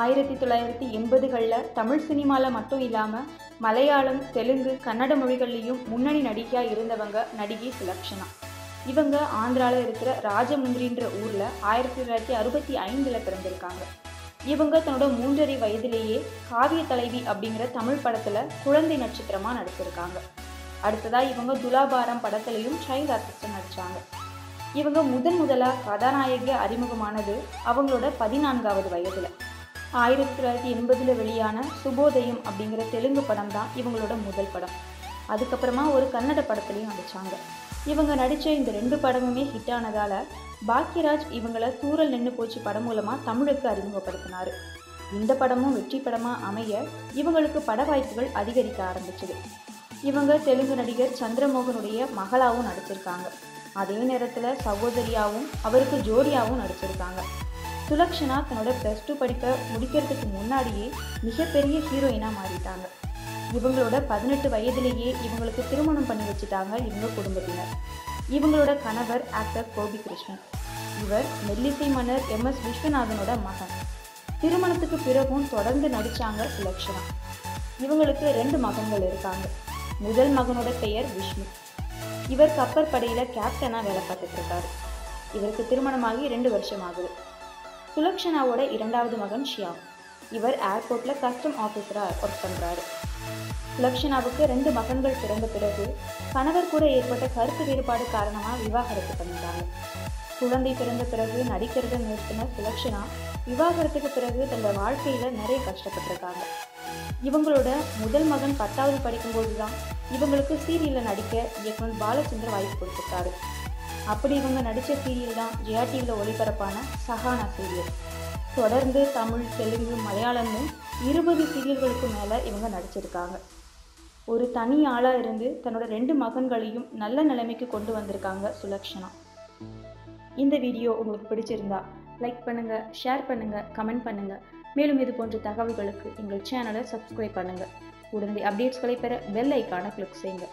ஆயிரத்தி தொள்ளாயிரத்தி எண்பதுகளில் தமிழ் சினிமாவில் மட்டும் இல்லாமல் மலையாளம் தெலுங்கு கன்னட மொழிகள்லேயும் முன்னணி நடிகையாக இருந்தவங்க நடிகை சுலக்ஷனா. இவங்க ஆந்திராவில் இருக்கிற ராஜமுந்திரின்ற ஊரில் ஆயிரத்தி தொள்ளாயிரத்தி அறுபத்தி ஐந்தில் பிறந்திருக்காங்க. இவங்க தன்னோட மூன்றரை வயதிலேயே காவிய தலைவி அப்படிங்கிற தமிழ் படத்தில் குழந்தை நட்சத்திரமாக நடிச்சிருக்காங்க. அடுத்ததாக இவங்க துலாபாரம் படத்துலையும் சைல்ட் ஆர்டிஸ்டாக நடித்தாங்க இவங்க முதன் முதலாக கதாநாயகி அறிமுகமானது அவங்களோட பதினான்காவது வயதில். ஆயிரத்தி தொள்ளாயிரத்தி எண்பதில் வெளியான சுபோதயம் அப்படிங்கிற தெலுங்கு படம் தான் இவங்களோட முதல் படம். அதுக்கப்புறமா ஒரு கன்னட படத்துலையும் நடித்தாங்க இவங்க நடித்த இந்த ரெண்டு படமுமே ஹிட் ஆனதால் பாக்யராஜ் இவங்களை தூரல் நின்று போச்சு படம் மூலமாக தமிழுக்கு அறிமுகப்படுத்தினார். இந்த படமும் வெற்றி படமாக அமைய இவங்களுக்கு பட வாய்ப்புகள் அதிகரிக்க ஆரம்பிச்சது. இவங்க தெலுங்கு நடிகர் சந்திரமோகனுடைய மகளாகவும் நடிச்சிருக்காங்க. அதே நேரத்தில் சகோதரியாகவும் அவருக்கு ஜோடியாகவும் நடிச்சிருக்காங்க. சுலக்ஷனா தன்னோட ப்ளஸ் டூ படிப்பை முடிக்கிறதுக்கு முன்னாடியே மிகப்பெரிய ஹீரோயினாக மாறிட்டாங்க. இவங்களோட பதினெட்டு வயதிலேயே இவங்களுக்கு திருமணம் பண்ணி வச்சுட்டாங்க இவங்க குடும்பத்தினர். இவங்களோட கணவர் ஆக்டர் கோபி கிருஷ்ணன். இவர் மெல்லிசை மன்னர் எம் எஸ் விஸ்வநாதனோட மகன். திருமணத்துக்கு பிறகும் தொடர்ந்து நடிச்சாங்க சுலக்ஷனா. இவங்களுக்கு ரெண்டு மகன்கள் இருக்காங்க. முதல் மகனோட பெயர் விஷ்ணு. இவர் கப்பற்படையில் கேப்டனாக வேலை பார்த்துட்டு இருக்காரு இவருக்கு திருமணமாகி ரெண்டு வருஷம் ஆகுது. சுலக்ஷனாவோட இரண்டாவது மகன் ஷியாம். இவர் ஏர்போர்ட்டில் கஸ்டம் ஆஃபீஸராக ஒர்க் பண்ணுறாரு லக்ஷனாவுக்கு ரெண்டு மகன்கள் பிறந்த பிறகு கணவர் கூட ஏற்பட்ட கருத்து வேறுபாடு காரணமாக விவாகரத்து பண்ணிட்டாங்க. குழந்தை பிறந்த பிறகு நடிக்கிறத நிறுத்தின சுலக்ஷனா விவாகரத்துக்கு பிறகு தன்னோட வாழ்க்கையில் நிறைய கஷ்டப்பட்டிருக்காங்க. இவங்களோட முதல் மகன் பத்தாவது படிக்கும்போது தான் இவங்களுக்கு சீரியலில் நடிக்க இயக்குனர் பாலச்சந்திர வாய்ப்பு கொடுத்துருக்காரு. அப்படி இவங்க நடித்த சீரியல் தான் ஜெயா டிவியில் ஒளிபரப்பான சஹானா சீரியல் தொடர்ந்து தமிழ் தெலுங்கு மலையாளம்னு இருபது சீரியல்களுக்கு மேலே இவங்க நடிச்சிருக்காங்க. ஒரு தனி ஆளாக இருந்து தன்னோட ரெண்டு மகன்களையும் நல்ல நிலைமைக்கு கொண்டு வந்திருக்காங்க சுலக்ஷனா. இந்த வீடியோ உங்களுக்கு பிடிச்சிருந்தா லைக் பண்ணுங்கள் ஷேர் பண்ணுங்கள் கமெண்ட் பண்ணுங்கள் மேலும் இது போன்ற தகவல்களுக்கு எங்கள் சேனலை சப்ஸ்கிரைப் பண்ணுங்கள் உடனடி அப்டேட்ஸ்களை பெற பெல் ஐக்கானை கிளிக் செய்யுங்க.